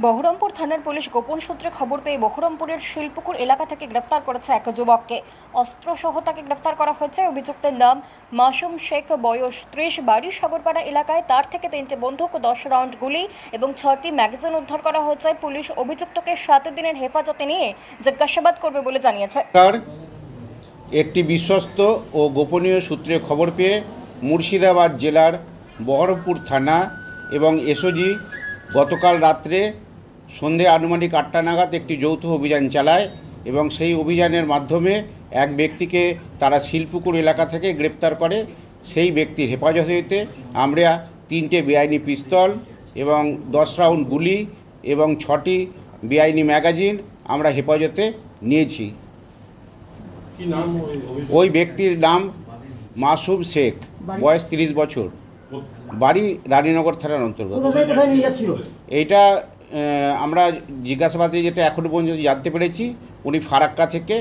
বহরমপুর থানার পুলিশ গোপন সূত্রে খবর পেয়ে বহরমপুরের শিলপুকুর এলাকা থেকে গ্রেফতার করেছে এক যুবককে। অস্ত্রসহ তাকে গ্রেফতার করা হয়েছে। অভিযুক্তের নাম মাসুম শেখ, বয়স ত্রিশ, বাড়ি সাগরপাড়া এলাকায়। তার থেকে তিনটি বন্দুক, দশ রাউন্ড গুলি এবং ছটি ম্যাগাজিন উদ্ধার করা হয়েছে। পুলিশ অভিযুক্তকে সাত দিনের হেফাজতে নিয়ে জিজ্ঞাসাবাদ করবে বলে জানিয়েছে। একটি বিশ্বস্ত ও গোপনীয় সূত্রে খবর পেয়ে মুর্শিদাবাদ জেলার বহরমপুর থানা এবং এসওজি গতকাল রাত্রে সন্ধে আনুমানিক আটটা নাগাদ একটি যৌথ অভিযান চালায় এবং সেই অভিযানের মাধ্যমে এক ব্যক্তিকে তারা শিলপুকুর এলাকা থেকে গ্রেপ্তার করে। সেই ব্যক্তির হেফাজতে আমরা তিনটে বেআইনি পিস্তল এবং দশ রাউন্ড গুলি এবং ছটি বেআইনি ম্যাগাজিন আমরা হেফাজতে নিয়েছি। ওই ব্যক্তির নাম মাসুম শেখ বয়স তিরিশ বছর। বাড়ি রানীনগর থানার অন্তর্গত। এইটা আমরা জিজ্ঞাসাবাদে যেটা এখনও পর্যন্ত জানতে পেরেছি উনি ফারাক্কা থেকে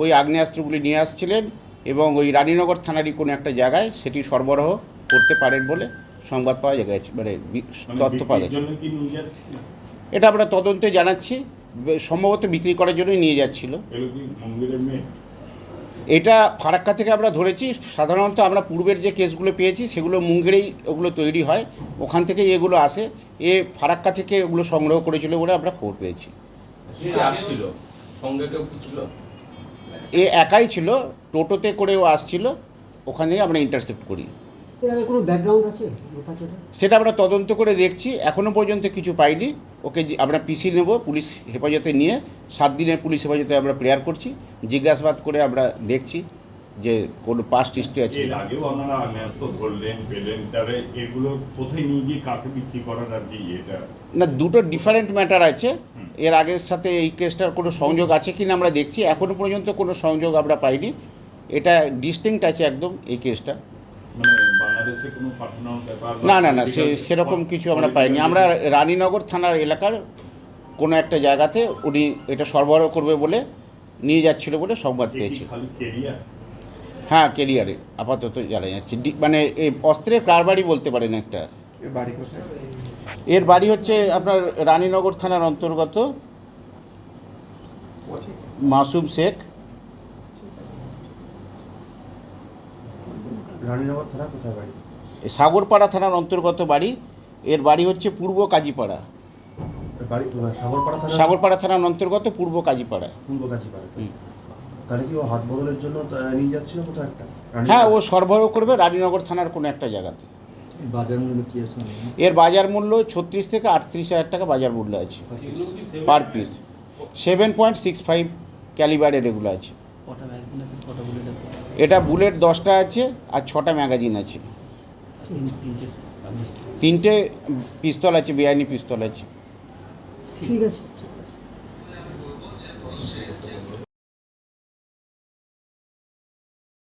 ওই আগ্নেয়াস্ত্রগুলি নিয়ে আসছিলেন এবং ওই রানীনগর থানারই কোনো একটা জায়গায় সেটি সরবরাহ করতে পারেন বলে সংবাদ পাওয়া গেছে মানে তথ্য পাওয়া গেছে। এটা আমরা তদন্তে জানাচ্ছি সম্ভবত বিক্রি করার জন্যই নিয়ে যাচ্ছিল এগুলো কি মন্দিরের মেয়ে এটা ফারাক্কা থেকে আমরা ধরেছি সাধারণত আমরা পূর্বের যে কেসগুলো পেয়েছি সেগুলো মুঙ্গেরেই ওগুলো তৈরি হয়। ওখান থেকেই এগুলো আসে। এ ফারাক্কা থেকে ওগুলো সংগ্রহ করেছিল বলে আমরা খবর পেয়েছি। এ একাই ছিল। টোটোতে করেও আসছিল। ওখান থেকে আমরা ইন্টারসেপ্ট করি। কোনো ব্যাকগ্রাউন্ড আছে সেটা আমরা তদন্ত করে দেখছি। এখনও পর্যন্ত কিছু পাইনি। ওকে আমরা পিসি নেব পুলিশ হেফাজতে নিয়ে। সাত দিনের পুলিশ হেফাজতে আমরা প্রেয়ার করছি। জিজ্ঞাসাবাদ করে আমরা দেখছি যে কোন পাস্ট হিস্ট্রি আছে এর আগেও আপনারা ন্যস্ত ধরলেন পেলেন তাহলে এগুলো কোথায় নিয়ে গিয়ে কাকে বিক্রি করার আর কি এটা? না দুটো ডিফারেন্ট ম্যাটার আছে। এর আগের সাথে এই কেসটার কোনো সংযোগ আছে কিনা আমরা দেখছি। এখনও পর্যন্ত কোনো সংযোগ আমরা পাইনি। এটা ডিস্টিংক্ট আছে একদম এই কেসটা না না না সে সেরকম কিছু আমরা পাইনি। আমরা রানীনগর থানার এলাকার কোনো একটা জায়গাতে উনি এটা সরবরাহ করবে বলে নিয়ে যাচ্ছিল বলে সংবাদ পেয়েছি। হ্যাঁ কেরিয়ারে আপাতত জানা যাচ্ছে। ডি- মানে এই অস্ত্রের কারবারই বলতে পারেন একটা? এর বাড়ি হচ্ছে আপনার রানীনগর থানার অন্তর্গত মাসুম শেখ। রানীনগর থানা কোথায় বাড়ি? সাগরপাড়া থানার অন্তর্গত বাড়ি। এর বাড়ি হচ্ছে পূর্ব কাজীপাড়া। বাড়ি সাগরপাড়া থানা সাগরপাড়া থানার অন্তর্গত পূর্ব কাজীপাড়া। পূর্ব কাছিপাড়া হুম। তাহলে কি ও হাত বদলের জন্য নিয়ে যাচ্ছিল কোথাও একটা? হ্যাঁ ও সরবরাহ করবে রানীনগর থানার কোনো একটা জায়গাতে। বাজার মূল্য কি আছে? এর বাজার মূল্য ছত্রিশ থেকে আটত্রিশ হাজার টাকা বাজার মূল্য আছে। Per piece. Seven point six five ক্যালিবারের এগুলো আছে। এটা বুলেট দশটা আছে আর ছটা ম্যাগাজিন আছে। তিনটে পিস্তল আছে বেআইনি পিস্তল আছে। ঠিক আছে।